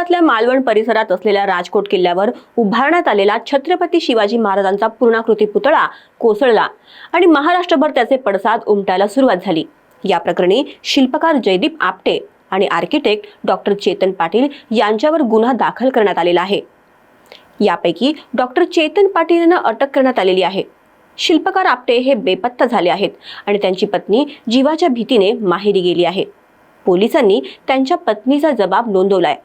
विदर्भातल्या मालवण परिसरात असलेल्या राजकोट किल्ल्यावर उभारण्यात आलेला छत्रपती शिवाजी महाराजांचा पूर्णाकृती पुतळा कोसळला आणि महाराष्ट्रभर त्याचे पडसाद उमटायला सुरुवात झाली. या प्रकरणी शिल्पकार जयदीप आपटे आणि आर्किटेक्ट डॉक्टर चेतन पाटील यांच्यावर गुन्हा दाखल करण्यात आलेला आहे. यापैकी डॉक्टर चेतन पाटील यांना अटक करण्यात आलेली आहे. शिल्पकार आपटे हे बेपत्ता झाले आहेत आणि त्यांची पत्नी जीवाच्या भीतीने माहेरी गेली आहे. पोलिसांनी त्यांच्या पत्नीचा जबाब नोंदवलाय.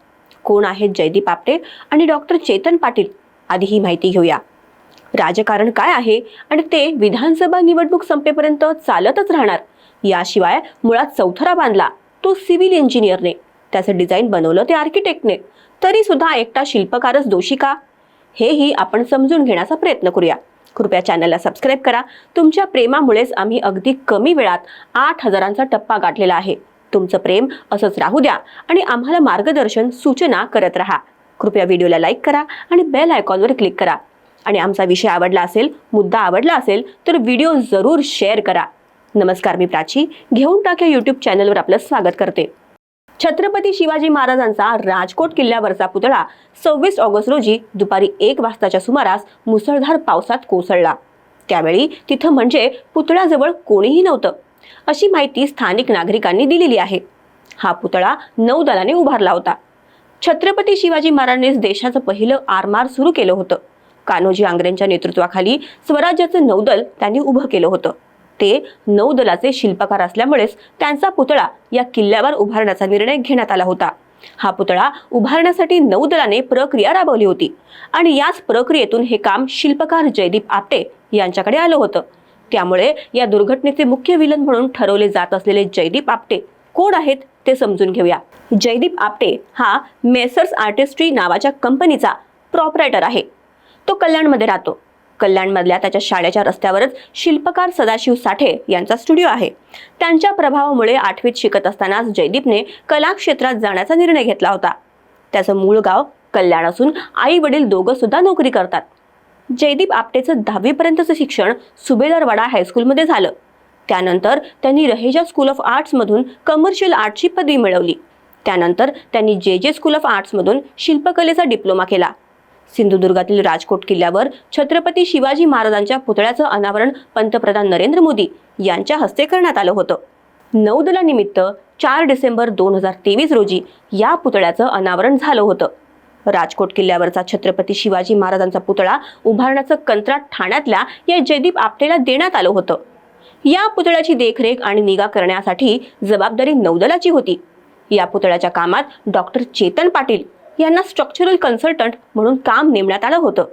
कोण आहेत जयदीप आपटे आणि डॉक्टर चेतन पाटील? आधी ही माहिती घेऊया. राजकारण काय आहे आणि ते विधानसभा निवडणूक संपेपर्यंत चालतच राहणार? याशिवाय मुळात चौथरा बांधला तो सिव्हिल इंजिनियरने. त्याचं डिझाईन बनवलं ते आर्किटेक्टने. तरी सुद्धा एकटा शिल्पकारच दोषी का? हेही आपण समजून घेण्याचा प्रयत्न करूया. कृपया चॅनलला सबस्क्राईब करा. तुमच्या प्रेमामुळेच आम्ही अगदी कमी वेळात आठ हजारांचा टप्पा गाठलेला आहे. तुमचं प्रेम असंच राहू द्या आणि आम्हाला मार्गदर्शन सूचना करत राहा. कृपया व्हिडिओला लाईक करा आणि बेल आयकॉनवर क्लिक करा. आणि आमचा विषय आवडला असेल मुद्दा आवडला असेल तर व्हिडिओ जरूर शेअर करा. नमस्कार मी प्राची घेऊन टाक्या यूट्यूब चॅनलवर आपलं स्वागत करते. छत्रपती शिवाजी महाराजांचा राजकोट किल्ल्यावरचा पुतळा सव्वीस ऑगस्ट रोजी दुपारी एक वाजताच्या सुमारास मुसळधार पावसात कोसळला. त्यावेळी तिथं म्हणजे पुतळ्याजवळ कोणीही नव्हतं. अशी माहिती स्थानिक नागरिकांनी दिलेली आहे. हा पुतळा नौदलाने उभारला होता. छत्रपती शिवाजी महाराजांनीच देशाचं पहिलं आरमार सुरू केलं होतं. कान्होजी आंग्रेंच्या नेतृत्वाखाली स्वराज्याचं नौदल त्यांनी उभं केलं होतं. ते नौदलाचे शिल्पकार असल्यामुळेच त्यांचा पुतळा या किल्ल्यावर उभारण्याचा निर्णय घेण्यात आला होता. हा पुतळा उभारण्यासाठी नौदलाने प्रक्रिया राबवली होती आणि याच प्रक्रियेतून हे काम शिल्पकार जयदीप आपटे यांच्याकडे आलं होतं. त्यामुळे या दुर्घटनेचे मुख्य विलन म्हणून ठरवले जात असलेले जयदीप आपटे कोण आहेत ते समजून घेऊया. जयदीप आपटे हा मेसर्स आर्टिस्ट्री नावाच्या कंपनीचा प्रॉपरायटर आहे. तो कल्याणमध्ये राहतो. कल्याणमधल्या त्याच्या शाळेच्या रस्त्यावरच शिल्पकार सदाशिव साठे यांचा स्टुडिओ आहे. त्यांच्या प्रभावामुळे आठवीत शिकत असतानाच जयदीपने कला क्षेत्रात जाण्याचा निर्णय घेतला होता. त्याचं मूळ गाव कल्याण असून आई वडील दोघं सुद्धा नोकरी करतात. जयदीप आपटेचं दहावीपर्यंतचं शिक्षण सुभेदारवाडा हायस्कूलमध्ये झालं. त्यानंतर त्यांनी रहेजा स्कूल ऑफ आर्ट्समधून कमर्शियल आर्टची पदवी मिळवली. त्यानंतर त्यांनी जे जे स्कूल ऑफ आर्ट्समधून शिल्पकलेचा डिप्लोमा केला. सिंधुदुर्गातील राजकोट किल्ल्यावर छत्रपती शिवाजी महाराजांच्या पुतळ्याचं अनावरण पंतप्रधान नरेंद्र मोदी यांच्या हस्ते करण्यात आलं होतं. नौदलानिमित्त चार डिसेंबर दोन हजार तेवीस रोजी या पुतळ्याचं अनावरण झालं होतं. राजकोट किल्ल्यावरचा छत्रपती शिवाजी महाराजांचा पुतळा उभारण्याचं कंत्राट ठाण्यातल्या या जयदीप आपटेला देण्यात आलं होतं. या पुतळ्याची देखरेख आणि निगा करण्यासाठी जबाबदारी नौदलाची होती. या पुतळ्याच्या कामात डॉक्टर चेतन पाटील यांना स्ट्रक्चरल कन्सल्टंट म्हणून काम नेमण्यात आलं होतं.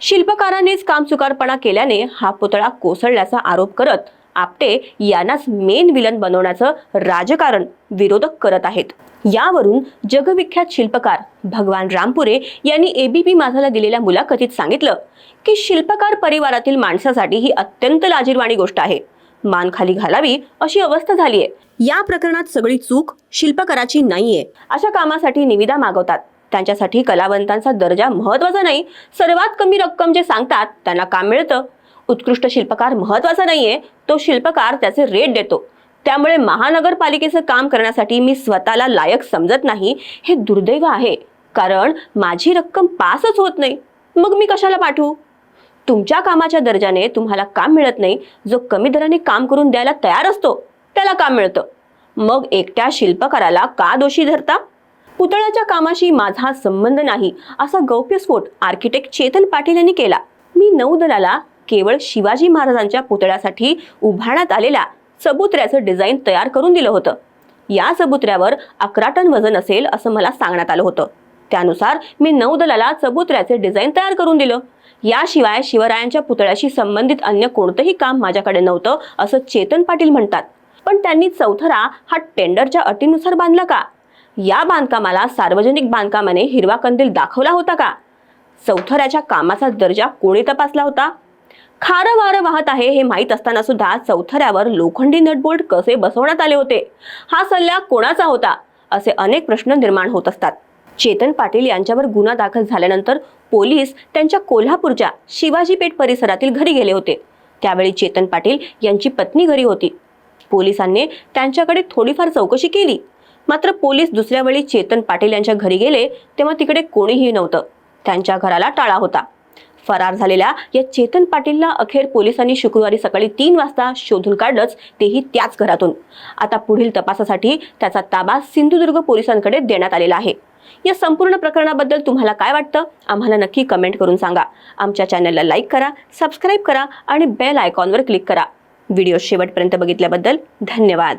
शिल्पकारांनीच काम चुकारपणा केल्याने हा पुतळा कोसळल्याचा आरोप करत आपटे यांनाच मेन विलन बनवण्याचं राजकारण विरोधक करत आहेत. यावरून जगविख्यात शिल्पकार भगवान रामपुरे यांनी एबीपी माझाला दिलेल्या मुलाखतीत सांगितलं की शिल्पकार परिवारातील माणसासाठी ही अत्यंत लाजीरवाणी गोष्ट आहे. मान खाली घालावी अशी अवस्था झाली आहे या प्रकरणात सगळी चूक शिल्पकाराची नाहीये. अशा कामासाठी निविदा मागवतात. त्यांच्यासाठी कलावंतांचा दर्जा महत्त्वाचा नाही. सर्वात कमी रक्कम जे सांगतात त्यांना काम मिळतं. उत्कृष्ट शिल्पकार महत्त्वाचा नाहीये तो शिल्पकार त्याचे रेट देतो. त्यामुळे महानगरपालिकेचं काम करण्यासाठी मी स्वतःला लायक समजत नाही हे दुर्दैव आहे. कारण माझी रक्कम पासच होत नाही. मग मी कशाला पाठवू? तुमच्या कामाच्या दर्जाने तुम्हाला काम मिळत नाही. जो कमी दराने काम करून द्यायला तयार असतो त्याला काम मिळतं. मग एकट्या शिल्पकाराला का दोषी धरता? पुतळ्याच्या कामाशी माझा संबंध नाही असा गौप्यस्फोट आर्किटेक्ट चेतन पाटील यांनी केला. मी नौदलाला केवळ शिवाजी महाराजांच्या पुतळ्यासाठी उभारण्यात आलेल्या चबुत्र्याचं डिझाईन तयार करून दिलं होतं. या चबुत्र्यावर अकरा टन वजन असेल असं मला सांगण्यात आलं होतं. त्यानुसार मी नौदलाला चबुत्र्याचे डिझाईन तयार करून दिलं. याशिवाय शिवरायांच्या पुतळ्याशी संबंधित अन्य कोणतंही काम माझ्याकडे नव्हतं असं चेतन पाटील म्हणतात. पण त्यांनी चौथरा हा टेंडरच्या अटीनुसार बांधला का? या बांधकामाला सार्वजनिक बांधकामाने हिरवा कंदील दाखवला होता का? चौथऱ्याच्या कामाचा दर्जा कोणी तपासला होता? खारं वारं वाहत आहे हे माहीत असताना सुद्धा चौथऱ्यावर लोखंडी नटबोल्ट कसे बसवण्यात आले होते? हा सल्ला कोणाचा होता? असे अनेक प्रश्न निर्माण होत असतात. चेतन पाटील यांच्यावर गुन्हा दाखल झाल्यानंतर पोलीस त्यांच्या कोल्हापूरच्या शिवाजीपेठ परिसरातील घरी गेले होते. त्यावेळी चेतन पाटील यांची पत्नी घरी होती. पोलिसांनी त्यांच्याकडे थोडीफार चौकशी केली. मात्र पोलीस दुसऱ्या वेळी चेतन पाटील यांच्या घरी गेले तेव्हा तिकडे कोणीही नव्हतं. त्यांच्या घराला टाळा होता. फरार झालेल्या या चेतन पाटीलला अखेर पोलिसांनी शुक्रवारी सकाळी तीन वाजता शोधून काढलंच तेही त्याच घरातून. आता पुढील तपासासाठी त्याचा ताबा सिंधुदुर्ग पोलिसांकडे देण्यात आलेला आहे. या संपूर्ण प्रकरणाबद्दल तुम्हाला काय वाटतं? आम्हाला नक्की कमेंट करून सांगा. आमच्या चॅनलला लाईक करा सबस्क्राईब करा आणि बेल आयकॉनवर क्लिक करा. व्हिडिओ शेवटपर्यंत बघितल्याबद्दल धन्यवाद.